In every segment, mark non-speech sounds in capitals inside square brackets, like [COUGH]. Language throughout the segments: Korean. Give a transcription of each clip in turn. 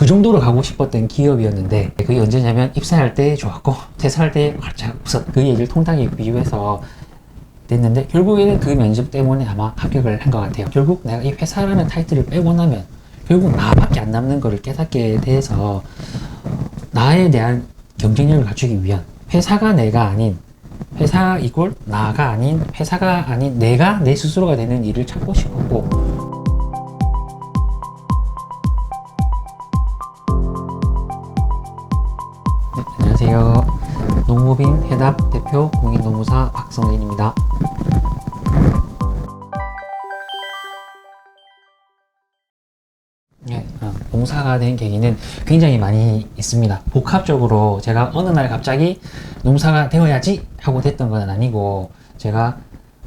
그 정도로 가고 싶었던 기업이었는데 그게 언제냐면 입사할 때 좋았고 퇴사할 때 활짝 웃었 그 얘기를 통닭에 비유해서 됐는데 결국에는 그 면접 때문에 아마 합격을 한 것 같아요. 결국 내가 이 회사라는 타이틀을 빼고 나면 결국 나밖에 안 남는 거를 깨닫게 돼서 나에 대한 경쟁력을 갖추기 위한 회사가 내가 아닌 회사 이꼴 나가 아닌 회사가 아닌 내가 내 스스로가 되는 일을 찾고 싶었고 대표 공인노무사 박성진입니다. 네, 어, 농사가 된 계기는 굉장히 많이 있습니다. 복합적으로 제가 어느 날 갑자기 농사가 되어야지 하고 됐던 건 아니고 제가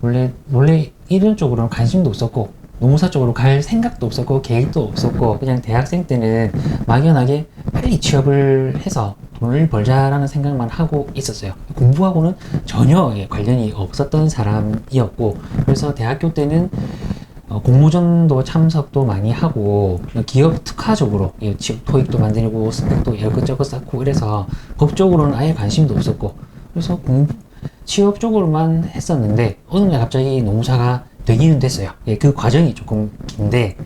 원래 원래 이런 쪽으로는 관심도 없었고 농사 쪽으로 갈 생각도 없었고 계획도 없었고 그냥 대학생 때는 막연하게 빨리 취업을 해서 돈을 벌자라는 생각만 하고 있었어요. 공부하고는 전혀 예, 관련이 없었던 사람이었고 그래서 대학교 때는 어, 공모전도 참석도 많이 하고 기업 특화적으로 예, 토익도 만들고 스펙도 이것저것 쌓고 이래서 법적으로는 아예 관심도 없었고 그래서 공부 취업 쪽으로만 했었는데 어느 날 갑자기 농사가 되기는 됐어요. 예, 그 과정이 조금 긴데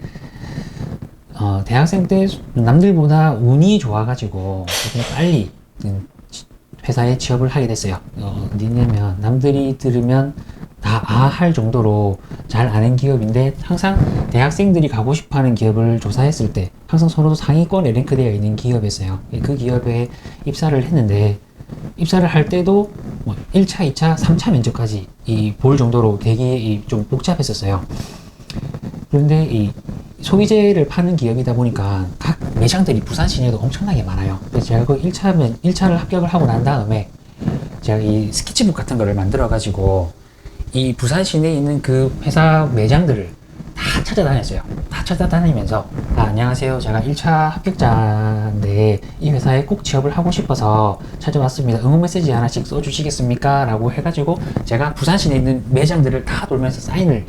어, 대학생 때 남들보다 운이 좋아가지고 조금 빨리 음, 회사에 취업을 하게 됐어요. 어, 어디냐면 남들이 들으면 다 아 할 정도로 잘 아는 기업인데 항상 대학생들이 가고 싶어하는 기업을 조사했을 때 항상 서로 상위권에 랭크되어 있는 기업이었어요. 예, 그 기업에 입사를 했는데 입사를 할 때도 뭐 1차, 2차, 3차 면접까지 이 볼 정도로 되게 이좀 복잡했었어요. 그런데 이 소비재를 파는 기업이다 보니까 각 매장들이 부산 시내도 엄청나게 많아요. 제가 그 1차면 1차를 합격을 하고 난 다음에 제가 이 스케치북 같은 거를 만들어 가지고 이 부산 시내에 있는 그 회사 매장들을 다 찾아다녔어요. 다 찾아다니면서 아, 안녕하세요. 제가 1차 합격자인데 이 회사에 꼭 취업을 하고 싶어서 찾아왔습니다. 응원 메시지 하나씩 써주시겠습니까? 라고 해가지고 제가 부산 시내에 있는 매장들을 다 돌면서 사인을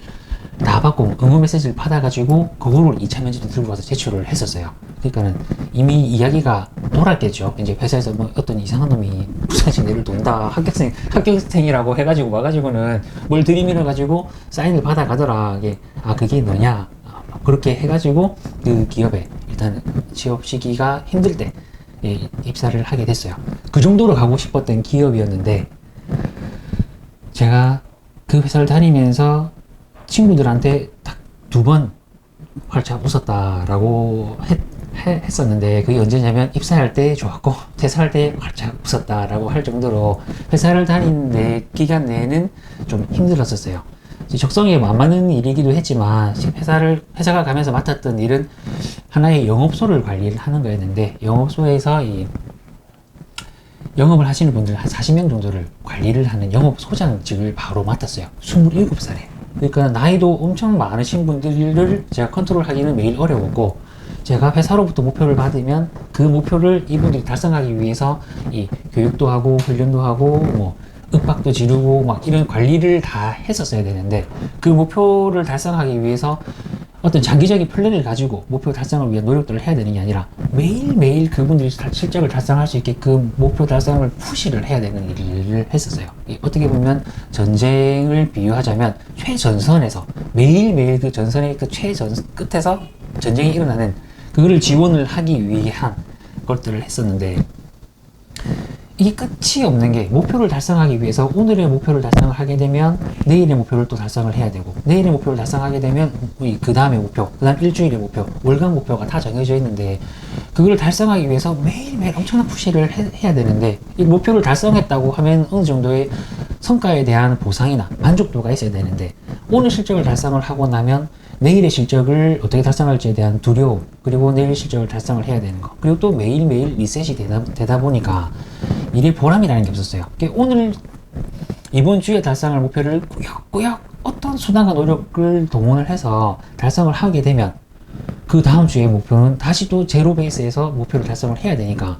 다 받고 응원 메시지를 받아가지고 그거를 2차 면접도 들고 가서 제출을 했었어요. 그러니까는 이미 이야기가 돌았겠죠. 이제 회사에서 뭐 어떤 이상한 놈이 부산 시 내를 돈다 합격생 합격생이라고 해가지고 와가지고는 뭘 들이밀어 가지고 사인을 받아가더라. 이게 아 그게 너냐? 아, 그렇게 해가지고 그 기업에 일단 취업 시기가 힘들 때 예, 입사를 하게 됐어요. 그 정도로 가고 싶었던 기업이었는데 제가 그 회사를 다니면서 친구들한테 딱 두 번 활짝 웃었다라고 했, 해- 했었는데 그게 언제냐면 입사할 때 좋았고 퇴사할 때 활짝 웃었다라고 할 정도로 회사를 다니는 내 기간 내에는 좀 힘들었었어요. 적성에 안 맞는 일이기도 했지만 회사를 회사가 가면서 맡았던 일은 하나의 영업소를 관리를 하는 거였는데 영업소에서 이 영업을 하시는 분들 한 40명 정도를 관리를 하는 영업소장직을 바로 맡았어요. 27살에. 그러니까 나이도 엄청 많으신 분들을 제가 컨트롤하기는 매일 어려웠고 제가 회사로부터 목표를 받으면 그 목표를 이분들이 달성하기 위해서 이 교육도 하고 훈련도 하고 뭐 윽박도 지르고 막 이런 관리를 다 했었어야 되는데 그 목표를 달성하기 위해서 어떤 장기적인 플랜을 가지고 목표 달성을 위한 노력들을 해야 되는 게 아니라 매일매일 그분들이 달- 실적을 달성할 수 있게 그 목표 달성을 푸시를 해야 되는 일을 했었어요. 이 어떻게 보면 전쟁을 비유하자면 최전선에서 매일매일 그 전선의 그 최전 끝에서 전쟁이 일어나는 그거를 지원을 하기 위한 것들을 했었는데 이게 끝이 없는 게 목표를 달성하기 위해서 오늘의 목표를 달성을 하게 되면 내일의 목표를 또 달성을 해야 되고 내일의 목표를 달성하게 되면 그 다음의 목표, 그 다음 일주일의 목표, 월간 목표가 다 정해져 있는데 그걸 달성하기 위해서 매일매일 엄청난 푸시를 해, 해야 되는데 이 목표를 달성했다고 하면 어느 정도의 성과에 대한 보상이나 만족도가 있어야 되는데 오늘 실적을 달성을 하고 나면 내일의 실적을 어떻게 달성할지에 대한 두려움 그리고 내일 실적을 달성을 해야 되는 거 그리고 또 매일매일 리셋이 되다, 되다 보니까 일의 보람이라는 게 없었어요 오늘 이번 주에 달성할 목표를 꾸역꾸역 어떤 수단과 노력을 동원을 해서 달성을 하게 되면 그 다음 주의 목표는 다시 또 제로 베이스에서 목표를 달성을 해야 되니까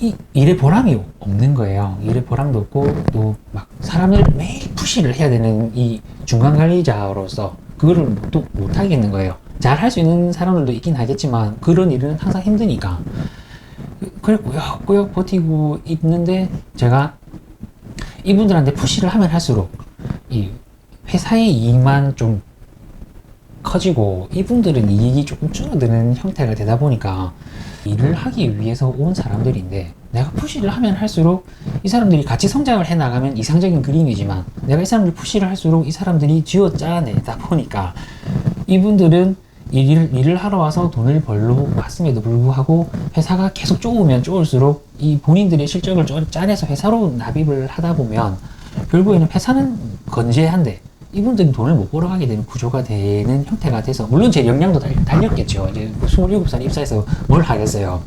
이 일의 보람이 없는 거예요. 일의 보람도 없고 또 막 사람을 매일 푸시를 해야 되는 이 중간 관리자로서 그거를 또 못 하겠는 거예요. 잘 할 수 있는 사람들도 있긴 하겠지만 그런 일은 항상 힘드니까 그래 꾸역꾸역 버티고 있는데 제가 이분들한테 푸시를 하면 할수록 이 회사의 이익만 좀 커지고 이분들은 이익이 조금 줄어드는 형태가 되다 보니까 일을 하기 위해서 온 사람들인데 내가 푸시를 하면 할수록 이 사람들이 같이 성장을 해 나가면 이상적인 그림이지만 내가 이 사람들 푸시를 할수록 이 사람들이 쥐어 짜내다 보니까 이분들은 일을, 일을 하러 와서 돈을 벌러 왔음에도 불구하고 회사가 계속 쪼으면 쪼을수록 이 본인들의 실적을 쪼- 짜내서 회사로 납입을 하다 보면 결국에는 회사는 건재한데 이분들은 돈을 못 벌어가게 되는 구조가 되는 형태가 돼서 물론 제 역량도 달, 달렸겠죠. 이제 27살 입사해서 뭘 하겠어요.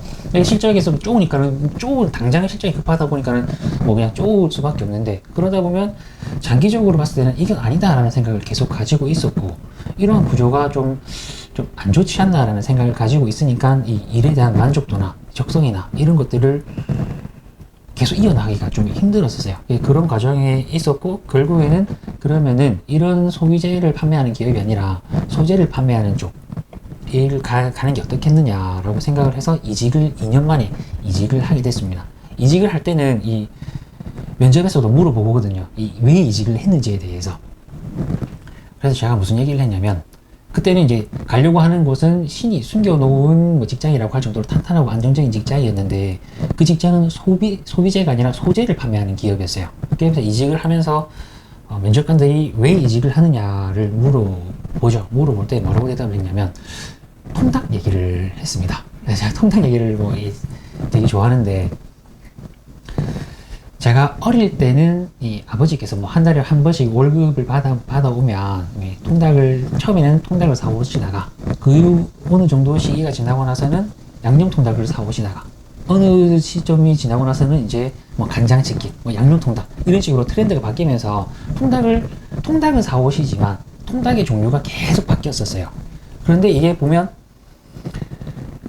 실적에서 쪼으니까는 쪼 당장의 실적이 급하다 보니까는 뭐 그냥 쪼을 수밖에 없는데 그러다 보면 장기적으로 봤을 때는 이건 아니다라는 생각을 계속 가지고 있었고 이러한 구조가 좀 좀 안 좋지 않나라는 생각을 가지고 있으니까 이 일에 대한 만족도나 적성이나 이런 것들을 계속 이어나가기가 좀 힘들었었어요. 예, 그런 과정에 있었고 결국에는 그러면은 이런 소비재를 판매하는 기업이 아니라 소재를 판매하는 쪽 일 가, 가는 게 어떻겠느냐라고 생각을 해서 이직을 2년 만에 이직을 하게 됐습니다. 이직을 할 때는 이 면접에서도 물어보거든요. 이 왜 이직을 했는지에 대해서. 그래서 제가 무슨 얘기를 했냐면 그때는 이제 가려고 하는 곳은 신이 숨겨놓은 뭐 직장이라고 할 정도로 탄탄하고 안정적인 직장이었는데 그 직장은 소비 소비재가 아니라 소재를 판매하는 기업이었어요. 그래서 이직을 하면서 어, 면접관들이 왜 이직을 하느냐를 물어보죠. 물어볼 때 뭐라고 대답을 했냐면 통닭 얘기를 했습니다. 제가 통닭 얘기를 뭐 이- 되게 좋아하는데 제가 어릴 때는 이 아버지께서 뭐 한 달에 한 번씩 월급을 받아 받아오면 이 통닭을 처음에는 통닭을 사 오시다가 그 어느 정도 시기가 지나고 나서는 양념 통닭을 사 오시다가 어느 시점이 지나고 나서는 이제 뭐 간장치킨, 뭐 양념 통닭 이런 식으로 트렌드가 바뀌면서 통닭을 통닭은 사 오시지만 통닭의 종류가 계속 바뀌었었어요. 그런데 이게 보면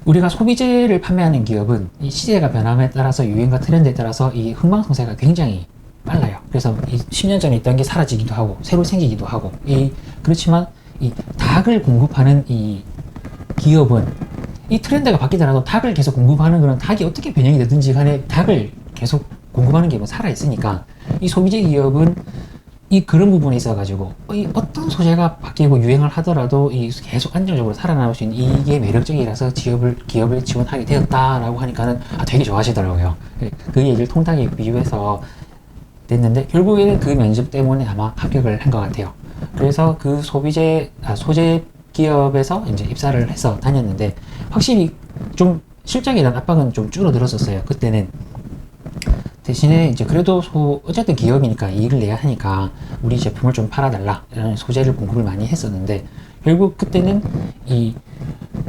우리가 소비재를 판매하는 기업은 이 시대가 변함에 따라서 유행과 트렌드에 따라서 이 흥망성쇠가 굉장히 빨라요. 그래서 이 10년 전에 있던 게 사라지기도 하고 새로 생기기도 하고 이 그렇지만 이 닭을 공급하는 이 기업은 이 트렌드가 바뀌더라도 닭을 계속 공급하는 그런 닭이 어떻게 변형이 되든지 간에 닭을 계속 공급하는 기업은 살아 있으니까 이 소비재 기업은 이 그런 부분에 있어 가지고 이 어떤 소재가 바뀌고 유행을 하더라도 이 계속 안정적으로 살아남을 수 있는 이게 매력적이라서 기업을 기업을 지원하게 되었다라고 하니까는 아, 되게 좋아하시더라고요. 그 얘기를 통닭에 비유해서 됐는데 결국에는 그 면접 때문에 아마 합격을 한 것 같아요. 그래서 그 소비재 아, 소재 기업에서 이제 입사를 해서 다녔는데 확실히 좀 실적에 대한 압박은 좀 줄어들었었어요. 그때는 대신에 이제 그래도 소, 어쨌든 기업이니까 이익을 내야 하니까 우리 제품을 좀 팔아달라 이런 소재를 공급을 많이 했었는데 결국 그때는 이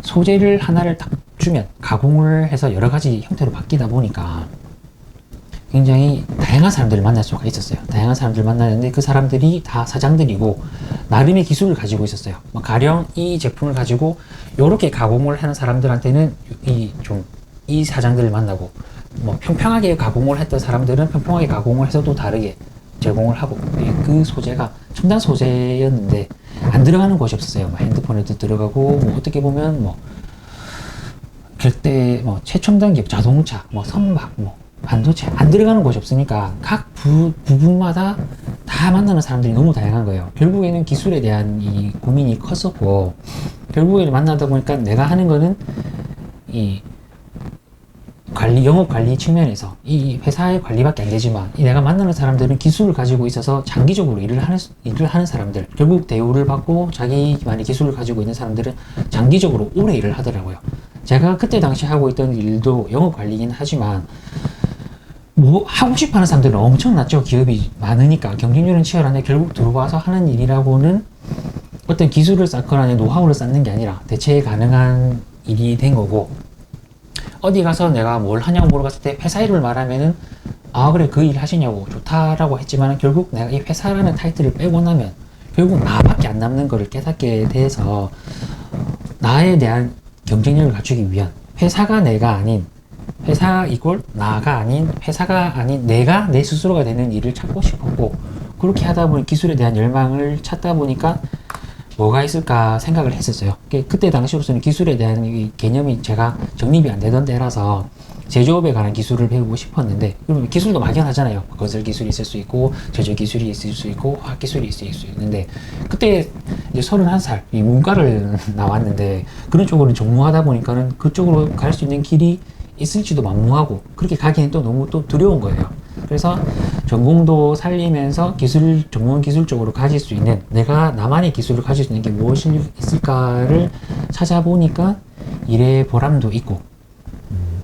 소재를 하나를 딱 주면 가공을 해서 여러 가지 형태로 바뀌다 보니까 굉장히 다양한 사람들을 만날 수가 있었어요. 다양한 사람들을 만나는데 그 사람들이 다 사장들이고 나름의 기술을 가지고 있었어요. 뭐 가령 이 제품을 가지고 이렇게 가공을 하는 사람들한테는 이 좀이 사장들을 만나고 뭐 평평하게 가공을 했던 사람들은 평평하게 가공을 해서 또 다르게 제공을 하고 예, 그 소재가 첨단 소재였는데 안 들어가는 곳이 없었어요. 뭐 핸드폰에도 들어가고 뭐 어떻게 보면 뭐 그때 뭐 최첨단 기업 자동차 뭐 선박 뭐 반도체 안 들어가는 곳이 없으니까 각 부, 부분마다 다 만나는 사람들이 너무 다양한 거예요. 결국에는 기술에 대한 이 고민이 컸었고 결국에는 만나다 보니까 내가 하는 거는 이 관리 영업 관리 측면에서 이 회사의 관리밖에 안 되지만 이 내가 만나는 사람들은 기술을 가지고 있어서 장기적으로 일을 하는 일을 하는 사람들 결국 대우를 받고 자기만의 기술을 가지고 있는 사람들은 장기적으로 오래 일을 하더라고요. 제가 그때 당시 하고 있던 일도 영업 관리긴 하지만 뭐 하고 싶어 하는 사람들은 엄청났죠. 기업이 많으니까 경쟁률은 치열한데 결국 들어와서 하는 일이라고는 어떤 기술을 쌓거나 노하우를 쌓는 게 아니라 대체 가능한 일이 된 거고 어디 가서 내가 뭘 하냐고 물어봤을 때 회사 이름을 말하면은 아 그래 그 일 하시냐고 좋다라고 했지만 결국 내가 이 회사라는 타이틀을 빼고 나면 결국 나밖에 안 남는 거를 깨닫게 돼서 나에 대한 경쟁력을 갖추기 위한 회사가 내가 아닌 회사 이꼴 나가 아닌 회사가 아닌 내가 내 스스로가 되는 일을 찾고 싶었고 그렇게 하다 보니 기술에 대한 열망을 찾다 보니까 뭐가 있을까 생각을 했었어요. 그- 그때 당시로서는 기술에 대한 이 개념이 제가 정립이 안 되던 때라서 제조업에 관한 기술을 배우고 싶었는데 그러면 기술도 막연하잖아요. 건설 기술이 있을 수 있고 제조 기술이 있을 수 있고 화학 기술이 있을 수 있는데 그때 이제 31살 이 문과를 [LAUGHS] 나왔는데 그런 쪽으로 전무하다 보니까는 그쪽으로 갈 수 있는 길이 있을지도 만무하고 그렇게 가기엔 또 너무 또 두려운 거예요. 그래서 전공도 살리면서 기술 전문 기술 쪽으로 가질 수 있는 내가 나만의 기술을 가질 수 있는 게 무엇이 있을까를 찾아보니까 일의 보람도 있고 음,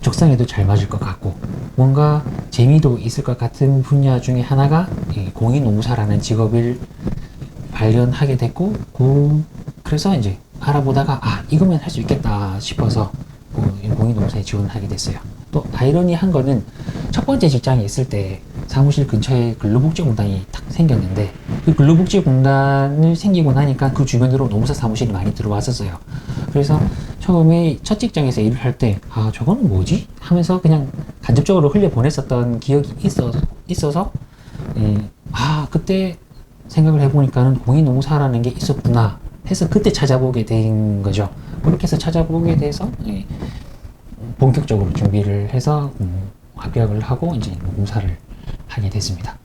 적성에도 잘 맞을 것 같고 뭔가 재미도 있을 것 같은 분야 중에 하나가 이 공인노무사라는 직업을 발견하게 됐고 그, 그래서 이제 알아보다가 아 이거면 할 수 있겠다 싶어서 그 공인노무사에 지원하게 됐어요. 또 아이러니한 거는 첫 번째 직장에 있을 때 사무실 근처에 근로복지공단이 딱 생겼는데 그 근로복지공단을 생기고 나니까 그 주변으로 노무사 사무실이 많이 들어왔었어요. 그래서 처음에 첫 직장에서 일을 할 때 아 저거는 뭐지 하면서 그냥 간접적으로 흘려 보냈었던 기억이 있어 있어서 음, 아 그때 생각을 해보니까는 공인노무사라는 게 있었구나 해서 그때 찾아보게 된 거죠. 그렇게 해서 찾아보게 돼서 예, 본격적으로 준비를 해서 음, 합격을 하고 이제 노무사를 하게 됐습니다.